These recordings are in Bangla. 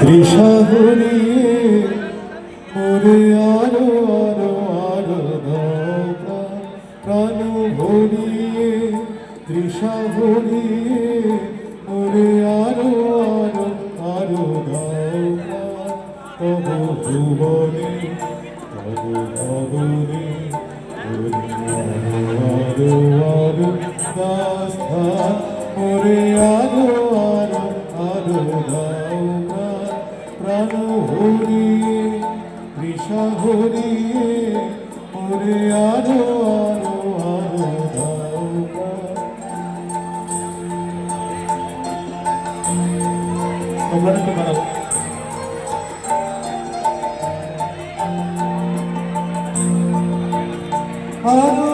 ত্রিশাহরি মোরে আরও আরও আরও প্রাণ, ভরিয়ে ত্রিশাহরি মোরে আরও আরও আরও তব ভুবনে তব ভবনে মোরে আরও আরও আরও দাস্তান আরও আরও আরও হরিয়ে তৃষা হরিয়ে মোরে আরও আরও আরও তোমরা বাড়াও। আরও আরও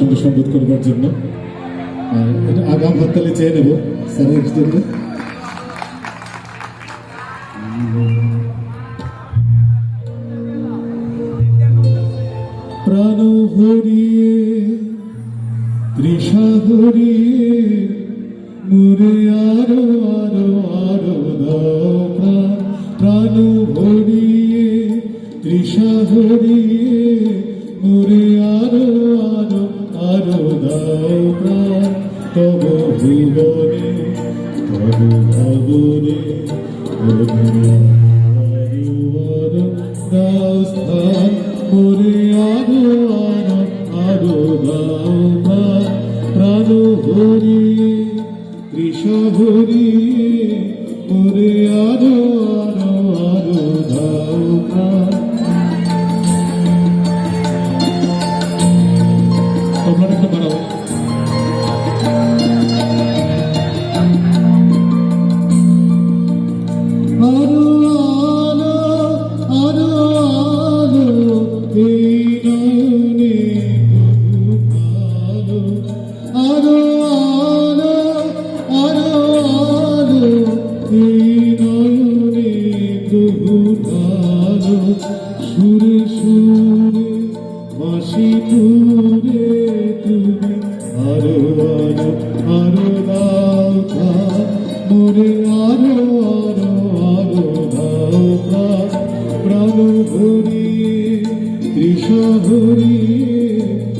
সঙ্গে সংগত করবার জন্য। এটা আগাম হাততালি চেয়ে নেব স্যারের জন্য। প্রাণ তৃষা ভরিয়ে তৃষা আরও দাও স্থান মোরে আরও আরও আরও দাও সুরে পুরে তুমি, আরও আরও আরও দাও মোরে আরও আরও আরও দাও প্রাণ ভরি কৃষ্ণ তৃষা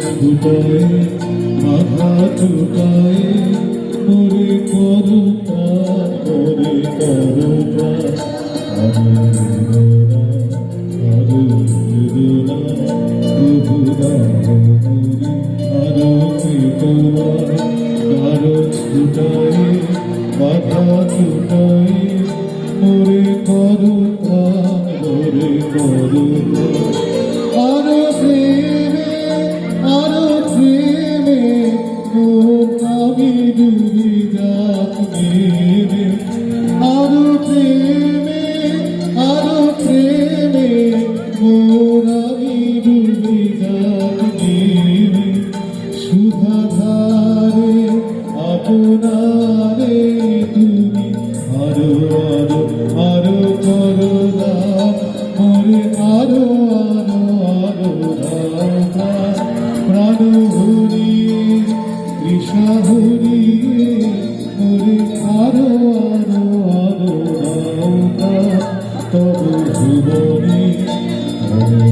ছুটায় মাথা ছুটায় মোরে করুণা মোরে করুণা আরও বেদনা আমি ডুবি যাচ্ছি সুধাধারে আপনারে তুমি আরও আরও আরও করুণা মোরে আরও আরও আরও প্রাণ হরি কৃষ্ণ হরি মোরে আরও আরও আরও তব ভুবনে তব